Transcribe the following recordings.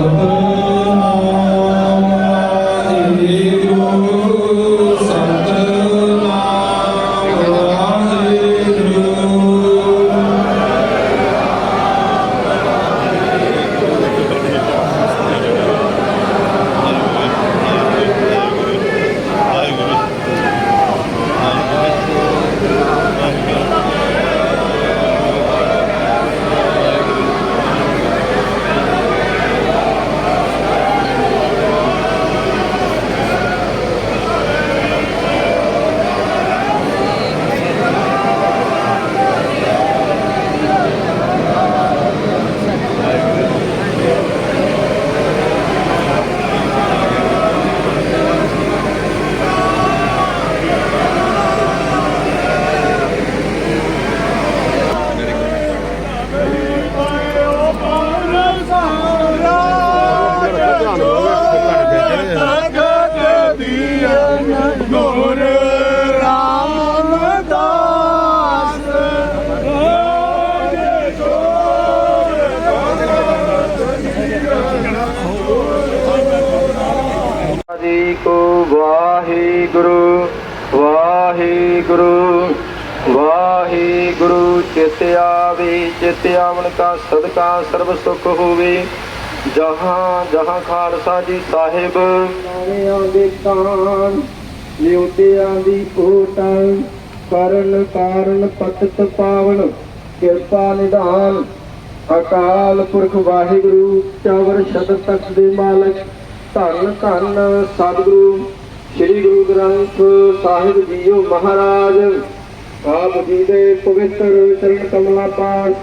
만든 ਵਾਹਿਗੁਰੂ ਵਾਹਿਗੁਰੂ ਵਾਹਿਗੁਰੂ, ਚਿਤ ਆਵੇ, ਚਿਤ ਆਵਣ ਕਾ ਸਦਕਾ ਸਰਬ ਸੁਖ ਹੋਵੇ। ਜਹਾਂ ਜਹਾਂ ਖਾਲਸਾ ਜੀ ਸਾਹਿਬ। ਆਵਿਆਂ ਦੇ ਕਾਨ ਲਿਉਟਿਆਂ ਦੀ ਓਟਾਂ ਕਰਨ ਕਾਰਨ ਪਤਤ ਪਾਵਨ ਕਿਰਪਾ ਨਿਧਾਨ। ਅਕਾਲ ਪੁਰਖ ਵਾਹਿਗੁਰੂ, ਚਵਰ ਸ਼ਤ ਤਖਤ ਦੇ ਮਾਲਕ। ਧੰਨ ਧੰਨ ਸਤਿਗੁਰੂ, ਸ੍ਰੀ ਗੁਰੂ ਗ੍ਰੰਥ ਸਾਹਿਬ ਜੀਓ ਮਹਾਰਾਜ। ਆਪ ਜੀ ਦੇ ਪਵਿੱਤਰ ਚਰਨ ਕਮਲਾਂ ਪਾਸ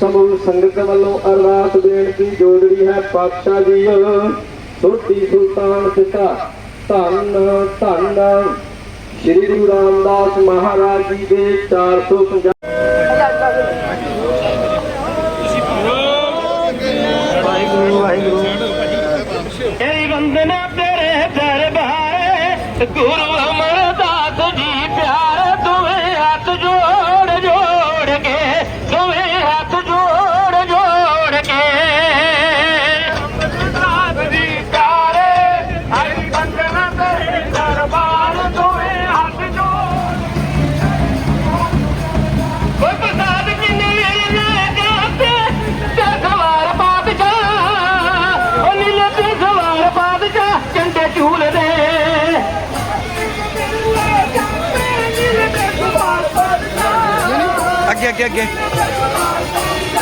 ਸਮੂਹ ਸੰਗਤ ਵੱਲੋਂ ਅਰਦਾਸ ਬੇਨਤੀ ਜੋੜੜੀ ਹੈ ਪਾਤਸ਼ਾਹ ਜੀ। ਸੋਢੀ ਸੁਲਤਾਨ ਪਿਤਾ, ਧੰਨ ਧੰਨ। ਸ੍ਰੀ ਗੁਰੂ ਰਾਮਦਾਸ ਮਹਾਰਾਜ ਜੀ ਦੇ 450 वंदना तेरे दरबार गुरु Aqui, aqui, aqui.